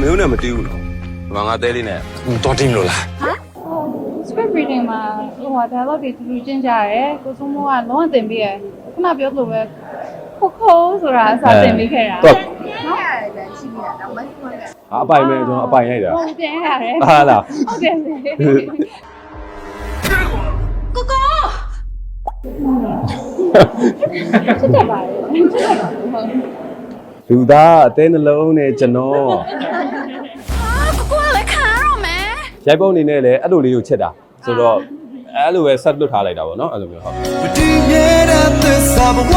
မင်းတို့နဲ့မတီးဘူးနော်ဒီမှာငါတဲလေးနဲ့တော်တင်လို့လား script reading မှာဟိုဟာ dialogue တွေတူတူကျင့်ကြရဲကိုစိုးမိုးကလုံးဝသင်ပြီးရယ်ခုနပြောသလိုပဲခိုခိုးဆိုတာအစားသင်ပြီးခဲ့တာတော့နော်အပိုင်မဲ့ကျွန်တော်အပိုင်ရိုက်တာဟုတ်ပြန်ရတယ်ဟာလားဟုတ်တယ်လေကိုကိုချစ်တယ်ပါလေချစ်တယ်ပါဟုတ်လူသားအသေးနှလုံးနဲ့ကျွန်တော် ရိုက်ပုံအနေနဲ့လည်းအဲ့လိုလေးကိုချက်တာဆိုတော့အဲ့လိုပဲဆက်လွတ်ထားလိုက်တာပေါ့နော်အဲ့လိုမျိုးဟုတ်မတည်မြဲတဲ့သစ္စာဘဝ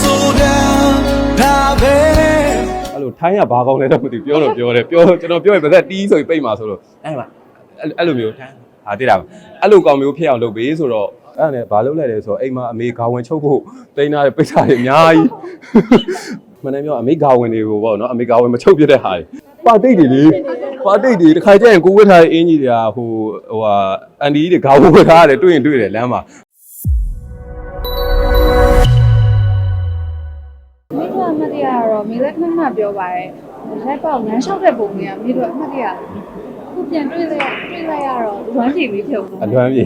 ဆိုတာဒါပဲအဲ့လိုထိုင်းကဘာကောင်းလဲတော့မသိဘူးပြောတော့ပြောတယ်ပြောကျွန်တော်ပြောရင်ဗသက်တီးဆိုပြီးပိတ်မှာဆိုလို့အဲ့မှာအဲ့အဲ့လိုမျိုးထိုင်းဟာတိတာအဲ့လိုကောင်မျိုးဖြစ်အောင်လုပ်ပေးဆိုတော့အဲ့ဒါနဲ့ဘာလုပ်လိုက်လဲဆိုတော့အိမ်မှာအမေဂါဝင်ချုပ်ဖို့တိန်းထားတဲ့ပိတ်ထားတွေအများကြီးမနေ့ပြောအမေဂါဝင်တွေကိုပေါ့နော်အမေဂါဝင်မချုပ်ပြတဲ့ဟာတွေပါတိတ်တွေလေ ပါတိတ်တွေတစ်ခါကျရင်ကိုဝတ်ထားတဲ့အင်ကြီးတွေကဟိုဟိုဟာအန်ဒီတွေဂါဝင်ဝတ်ထားတယ်တွေ့ရင်တွေ့တယ်လမ်းမှာမိကအမတ်တရားကတော့မိလည်းခဏခဏပြောပါရဲရိုက်ပေါက်လမ်းလျှောက်တဲ့ပုံတွေကမိတို့အမတ်တရားခုပြန်တွေ့လိုက်တွေ့လိုက်ရတော့ဝမ်းပြေပြီးဖြုတ်အလွမ်းပြေ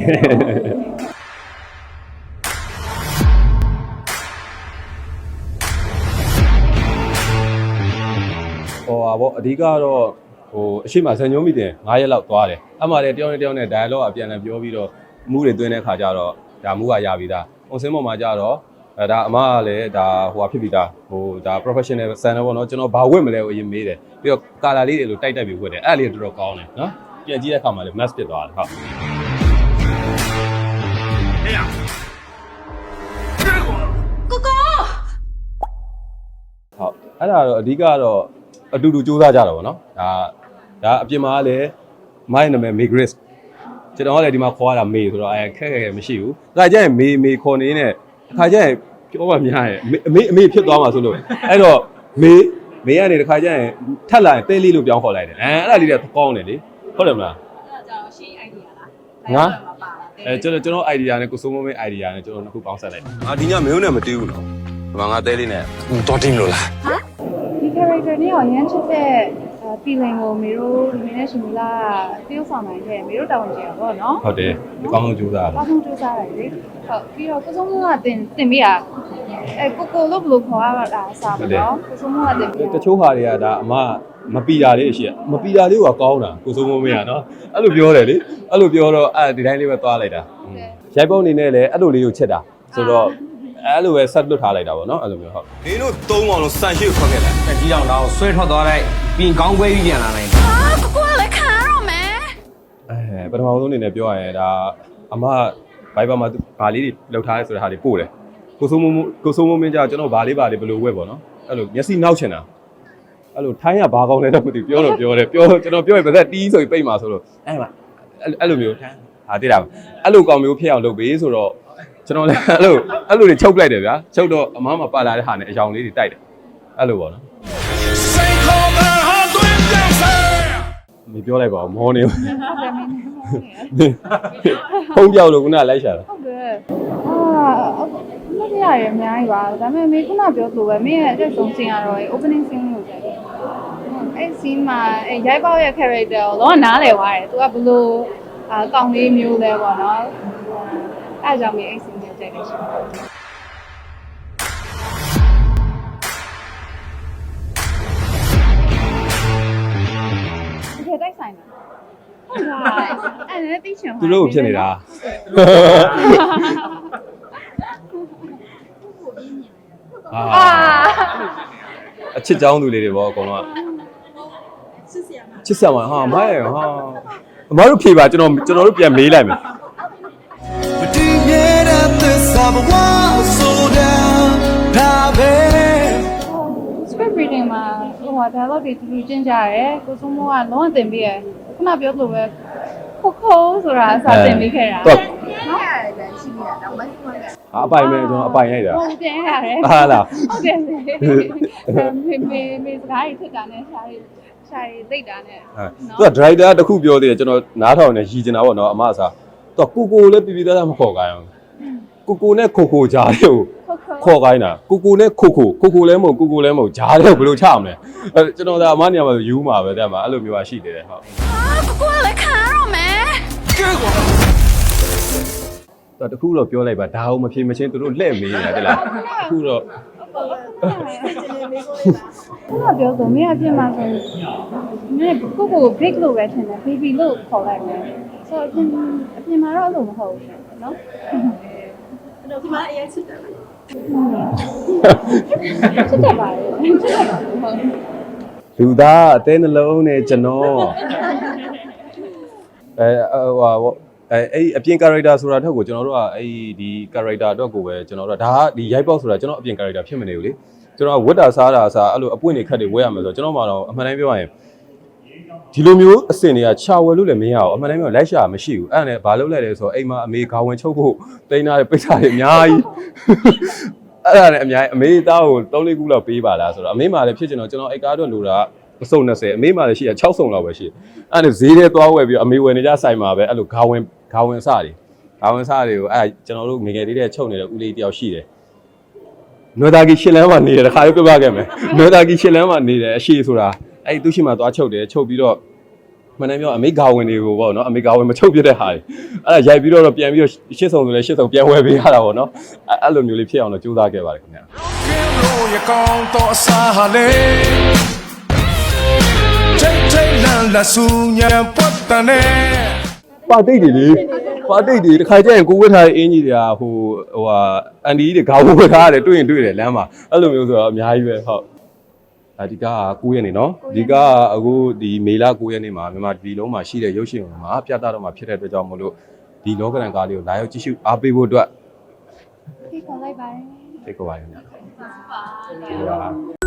ဟိုပါဗောအဓိကတော့ ဟိုအရှိမဇန်ညုံးမိတင်9ရက်လောက်သွားတယ်အမှလည်းတယောက်နဲ့တယောက်နဲ့ dialogue အပြန်အလှန်ပြောပြီးတော့မူးတွေသွင်းတဲ့ခါကျတော့ဒါမူးကရပြီးသား။ပုံစံပေါ်မှာကျတော့အဲဒါအမကလည်းဒါဟိုဟာဖြစ်ပြီးသားဟိုဒါ professional ဆန်တယ်ဗောနော်ကျွန်တော်ဘာဝတ်မလဲကိုအရင်မေးတယ်ပြီးတော့ color လေးတွေလိုတိုက်တိုက်ပြီးဝတ်တယ်အဲ့ဒါလေးကတော်တော်ကောင်းတယ်နော်ပြန်ကြည့်တဲ့အခါမှာလည်း mask ဖြစ်သွားတယ်ဟုတ်ဟုတ်အဲ့ဒါတော့အဓိကတော့ အတူတူစူးစမ်းကြတာပေါ့နော်ဒါဒါအပြင်မှာလည်းမိုင်းနာမည် Migris ကျွန်တော်ကလည်းဒီမှာခေါ်ရတာမေဆိုတော့အဲခက်ခဲခဲမရှိဘူးဒါကြရင်မေမေခေါ်နေနဲ့အခါကျရင်ပြောပါများရဲ့အမေအမေဖြစ်သွားမှာဆိုလို့အဲ့တော့မေမေကနေတစ်ခါကျရင်ထက်လာရင်တဲလေးလို့ပြောင်းခေါ်လိုက်တယ်အဲအဲ့ဒါလေးတွေကကောင်းတယ်လေဟုတ်တယ်မလားငါအဲကျွန်တော်ကျွန်တော် idea နဲ့ကိုစိုးမမေ idea နဲ့ကျွန်တော်နှစ်ခုပေါင်းဆက်လိုက်တယ်ငါဒီညမင်းတို့နဲ့မတီးဘူးနော်ဒီမှာငါတဲလေးနဲ့တော်တင်လို့လားဒီ character နဲ့ရောရမ်းချစ်တဲ့ feeling ကိုမေတို့ဒီနေ့နဲ့ရှင်မလာတရုပ်ဆောင်နိုင်တဲ့မေတို့တောင်းကြရပါတော့နော်ဟုတ်တယ်ဒီကောင်းဆုံးကြိုးစားဘာမှစူးစမ်းရတယ်လေဟုတ်ပြီးတော့ကိုစုံကတင်တင်ပြီးอ่ะအဲကိုကိုလို့ဘယ်လိုခေါ်ရတာအစားပါတော့ကိုစုံကတင်ပြီးတချို့ဟာတွေကဒါအမမပီတာလေးရှိရမပီတာလေးကကောင်းတာကိုစိုးမမေးရနော်အဲ့လိုပြောတယ်လေအဲ့လိုပြောတော့အဲ့ဒီတိုင်းလေးပဲသွားလိုက်တာရိုက်ပုံအနေနဲ့လည်းအဲ့လိုလေးကိုချက်တာဆိုတော့ အဲ့လိုပဲဆက်လွတ်ထားလိုက်တာပေါ့နော်အဲ့လိုမျိုးဟုတ်မင်းတို့သုံးအောင်လို့စံရှိကိုခွက်ခဲ့တယ်တက်ကြီးအောင်တော့ဆွဲထွက်သွားလိုက်ပြင်ကောင်းခွဲပြီးပြန်လာနိုင်တယ်ကိုကိုကလည်းခံရတော့မယ်အဲပထမဆုံးအနေနဲ့ပြောရရင်ဒါအမဘိုင်ဘာမှာဗာလေးတွေလောက်ထားရဲဆိုတဲ့ဟာတွေပို့တယ်ကိုစိုးမမကိုစိုးမမင်းကြကျွန်တော်ဗာလေးဗာလေးဘယ်လိုဝက်ပေါ့နော်အဲ့လိုမျက်စိနောက်ချင်တာအဲ့လိုထိုင်းကဘာကောင်းလဲတော့မသိဘူးပြောတော့ပြောတယ်ပြောကျွန်တော်ပြောရင်ဗသက်တီးဆိုပြီးပိတ်မှာဆိုလို့အဲ့မှာအဲ့အဲ့လိုမျိုးဟာတိတာအဲ့လိုကောင်မျိုးဖြစ်အောင်လုပ်ပေးဆိုတော့ ကျွန်တော်လည်းအဲ့လိုအဲ့လိုတွေချုပ်လိုက်တယ်ဗျာချုပ်တော့အမမပါလာတဲ့ဟာနဲ့အယောင်လေးတွေတိုက်တယ်အဲ့လိုပေါ့နော်စိတ်ခေါ်မှာဟာသွင်းပြောင်းဆဲမပြောလိုက်ပါဘူးမောနေဟုတ်တယ်မင်းဖုံးပြောက်လို့ခုနလိုက်ရှာတာဟုတ်တယ်အာမတရားရအများကြီးပါဒါပေမဲ့မေခုနပြောသလိုပဲမင်းရဲ့အသက်ဆုံးစင်ရတော့ opening scene လို့ပြောတယ်အဲ့ scene မှာအဲ့ရိုက်ပေါက်ရဲ့ character ကိုတော့နားလည်သွားတယ်သူကဘလို့အာကောင်းလေးမျိုးလဲပေါ့နော်အဲ့ကြောင့်မေအဲ့ scene ကိုကြိုက်တယ်ရှင်ဒီတိုက်ဆိုင်တာဟုတ်လားအဲ့လည်းသိချင်ပါသူတို့ကိုဖြစ်နေတာအာအာအချစ်ကြောင်းသူလေးတွေပေါ့အကုန်လုံးကချစ်စရာမချစ်စရာမဟာမရဲ့ဟာအမတို့ဖြေပါကျွန်တော်ကျွန်တော်တို့ပြန်မေးလိုက်မယ် script reading မှာဟိုဟာ dialogue တွေတူတူကျင့်ကြရဲကိုစိုးမိုးကလုံးဝသင်ပြီးရယ်ခုနပြောသလိုပဲခိုခိုးဆိုတာအစားသင်ပြီးခဲ့တာတော့နော်ဟာအပိုင်မဲ့ကျွန်တော်အပိုင်ရိုက်တာဟုတ်တယ်ရတယ်ဟာလားဟုတ်တယ်လေမေမေမေစကားကြီးထစ်တာနဲ့ရှာရီရှာရီသိတာနဲ့သူကဒရိုက်တာတစ်ခုပြောသေးတယ်ကျွန်တော်နားထောင်နေရည်ကျင်တာပေါ့နော်အမအစားသူကကိုကိုလည်းပြပြသားသားမခေါ်ကြအောင် ကိုကိုနဲ့ခိုခိုကြားတွေကိုခေါ်ခိုင်းတာကိုကိုနဲ့ခိုခိုကိုကိုလည်းမဟုတ်ကိုကိုလည်းမဟုတ်ဂျားတဲ့ဘယ်လိုချရမလဲအဲကျွန်တော်ဒါအမနေရာမှာဆိုယူမှာပဲတဲ့မှာအဲ့လိုမျိုးပါရှိနေတယ်ဟုတ်ကိုကိုကလည်းခံရတော့မယ်တော့တခုတော့ပြောလိုက်ပါဒါအောင်မဖြေမချင်းသူတို့လှည့်မေးနေတာတဲ့လားတခုတော့ခုနပြောဆိုမင်းအပြင်မှာဆိုမင်းကိုကို big လို့ပဲထင်တယ် baby လို့ခေါ်လိုက်မယ်ဆိုတော့အပြင်အပြင်မှာတော့အဲ့လိုမဟုတ်ဘူးနော် တော့ဒီမှာအရင်ချစ်တယ်ချစ်တယ်ပါလေချစ်တယ်ပါဟုတ်လူသားအသေးနှလုံးနဲ့ကျွန်တော်အဲဟိုဟာပေါ့အဲအဲ့အပြင် character ဆိုတာထက်ကိုကျွန်တော်တို့ကအဲ့ဒီ character အတွက်ကိုပဲကျွန်တော်တို့ကဒါကဒီရိုက်ပေါက်ဆိုတာကျွန်တော်အပြင် character ဖြစ်မနေဘူးလေကျွန်တော်ကဝတ်တာစားတာအစားအဲ့လိုအပွင့်တွေခက်တွေဝဲရမယ်ဆိုတော့ကျွန်တော်မှတော့အမှန်တိုင်းပြောရရင် ဒီလိုမျိုးအစင်တွေကခြာဝယ်လို့လည်းမရအောင်အမှန်တိုင်းပြောလိုက်ရှာမရှိဘူးအဲ့ဒါနဲ့ဘာလုပ်လိုက်လဲဆိုတော့အိမ်မှာအမေခေါင်းဝင်ချုပ်ဖို့တိန်းထားတဲ့ပိတ်ထားတွေအများကြီးအဲ့ဒါနဲ့အများကြီးအမေသားကို3လေးခုလောက်ပေးပါလားဆိုတော့အမေမှလည်းဖြစ်ချင်တော့ကျွန်တော်အိတ်ကားအတွက်လိုတာအစုံ20အမေမှလည်းရှိရ6စုံလောက်ပဲရှိတယ်အဲ့ဒါနဲ့ဈေးထဲသွားဝယ်ပြီးတော့အမေဝယ်နေကြဆိုင်မှာပဲအဲ့လိုဂါဝင်ဂါဝင်စတွေဂါဝင်စတွေကိုအဲ့ကျွန်တော်တို့ငယ်ငယ်လေးတဲ့ချုပ်နေတဲ့ဦးလေးတယောက်ရှိတယ်နွေသားကြီးရှစ်လမ်းမှာနေတယ်တခါလေးပြပခဲ့မယ်နွေသားကြီးရှစ်လမ်းမှာနေတယ်အရှိဆိုတာ အဲ့သူရှိမှသွားချုပ်တယ်ချုပ်ပြီးတော့မနေ့ပြောအမေဂါဝင်တွေကိုပေါ့နော်အမေဂါဝင်မချုပ်ပြတဲ့ဟာတွေအဲ့ဒါရိုက်ပြီးတော့ပြန်ပြီးတော့ရှစ်စုံဆိုလဲရှစ်စုံပြန်ဝယ်ပေးရတာပေါ့နော်အဲ့အဲ့လိုမျိုးလေးဖြစ်အောင်တော့ကြိုးစားခဲ့ပါတယ်ခင်ဗျာလို့ရကောင်းတော့အစားဟာလေချိတ်ချိတ်လန်လဆူညံပတ်တန်နေပါတိတ်တွေလေပါတိတ်တွေတစ်ခါကျရင်ကိုဝတ်ထားတဲ့အင်ကြီးတွေကဟိုဟိုဟာအန်ဒီတွေခေါင်းဝတ်ထားတယ်တွေ့ရင်တွေ့တယ်လမ်းမှာအဲ့လိုမျိုးဆိုတော့အများကြီးပဲဟုတ် အဒီက9ရက်နေနော်ဒီကအခုဒီမေလ9ရက်နေမှာမြန်မာဒီလုံးမှာရှိတဲ့ရုပ်ရှင်မှာပြသတော့မှာဖြစ်တဲ့အတွက်ကြောင့်မလို့ဒီလောကရန်ကားလေးကိုလာရောက်ကြည့်ရှုအားပေးဖို့အတွက်ဖိတ်ခေါ်လိုက်ပါတယ်ဖိတ်ခေါ်ပါရစေ။ဟုတ်ပါ